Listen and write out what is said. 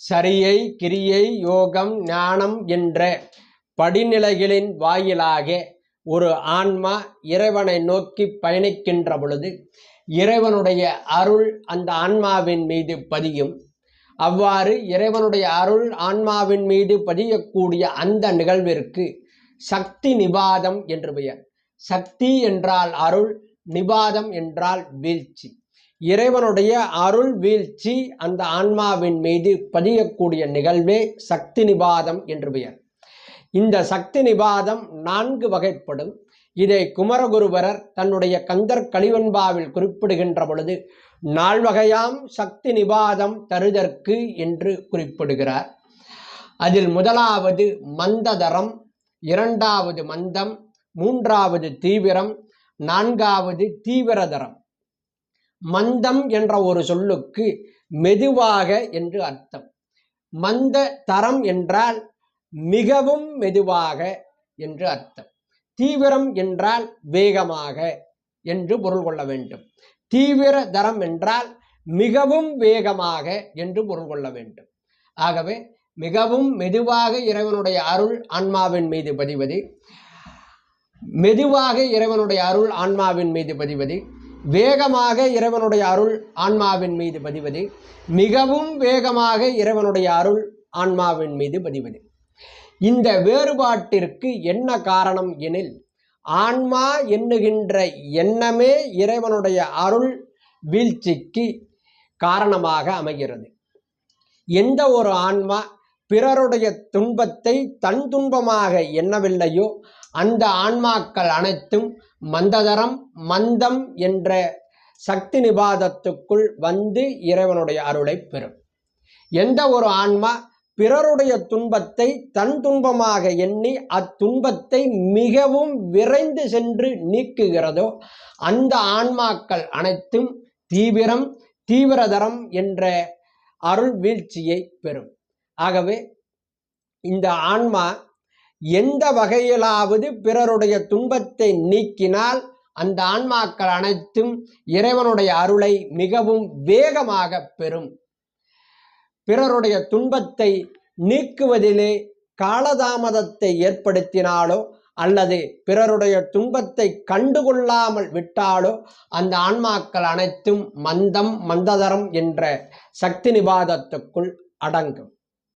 சரியை கிரியை யோகம் ஞானம் என்ற படிநிலைகளின் வாயிலாக ஒரு ஆன்மா இறைவனை நோக்கி பயணிக்கின்ற பொழுது இறைவனுடைய அருள் அந்த ஆன்மாவின் மீது பதியும். அவ்வாறு இறைவனுடைய அருள் ஆன்மாவின் மீது பதியக்கூடிய அந்த நிகழ்விற்கு சக்தி நிபாதம் என்று பெயர். சக்தி என்றால் அருள் நிபாதம் என்றால் வீழ்ச்சி. இறைவனுடைய அருள் வீழ்ச்சி அந்த ஆன்மாவின் மீது பதியக்கூடிய நிகழ்வே சக்தி நிபாதம் என்று பெயர். இந்த சக்தி நிபாதம் நான்கு வகைப்படும். இதை குமரகுருவரர் தன்னுடைய கந்தர் கலிவன்பாவில் குறிப்பிடுகின்ற பொழுது நால்வகையாம் சக்தி நிபாதம் தருதற்கு என்று குறிப்பிடுகிறார். அதில் முதலாவது மந்ததரம் இரண்டாவது மந்தம் மூன்றாவது தீவிரம் நான்காவது தீவிரதரம். மந்தம் என்ற ஒரு சொல்லுக்கு மெதுவாக என்று அர்த்தம். மந்த தரம் என்றால் மிகவும் மெதுவாக என்று அர்த்தம். தீவிரம் என்றால் வேகமாக என்று பொருள் கொள்ள வேண்டும். தீவிர தரம் என்றால் மிகவும் வேகமாக என்று பொருள் கொள்ள வேண்டும். ஆகவே மிகவும் மெதுவாக இறைவனுடைய அருள் ஆன்மாவின் மீது பதிவது. மெதுவாக இறைவனுடைய அருள் ஆன்மாவின் மீது பதிவது. வேகமாக இறைவனுடைய அருள் ஆன்மாவின் மீது பதிவது. மிகவும் வேகமாக இறைவனுடைய அருள் ஆன்மாவின் மீது பதிவது. இந்த வேறுபாட்டிற்கு என்ன காரணம் எனில் ஆன்மா எண்ணுகின்ற எண்ணமே இறைவனுடைய அருள் வீழ்ச்சிக்கு காரணமாக அமைகிறது. எந்த ஒரு ஆன்மா பிறருடைய துன்பத்தை தன் துன்பமாக எண்ணவில்லையோ அந்த ஆன்மாக்கள் அனைத்தும் மந்ததரம் மந்தம் என்ற சக்தி நிபாதத்துக்குள் வந்து இறைவனுடைய அருளை பெறும். எந்த ஒரு ஆன்மா பிறருடைய துன்பத்தை தன் துன்பமாக எண்ணி அத்துன்பத்தை மிகவும் விரைந்து சென்று நீக்குகிறதோ அந்த ஆன்மாக்கள் அனைத்தும் தீவிரம் தீவிரதரம் என்ற அருள் வீழ்ச்சியை பெறும். ஆகவே இந்த ஆன்மா எந்த வகையிலாவது பிறருடைய துன்பத்தை நீக்கினால் அந்த ஆன்மாக்கள் அனைத்தும் இறைவனுடைய அருளை மிகவும் வேகமாக பெறும். பிறருடைய துன்பத்தை நீக்குவதிலே காலதாமதத்தை ஏற்படுத்தினாலோ அல்லது பிறருடைய துன்பத்தை கண்டுகொள்ளாமல் விட்டாலோ அந்த ஆன்மாக்கள் அனைத்தும் மந்தம் மந்ததரம் என்ற சக்தி நிபாதத்துக்குள் அடங்கும்.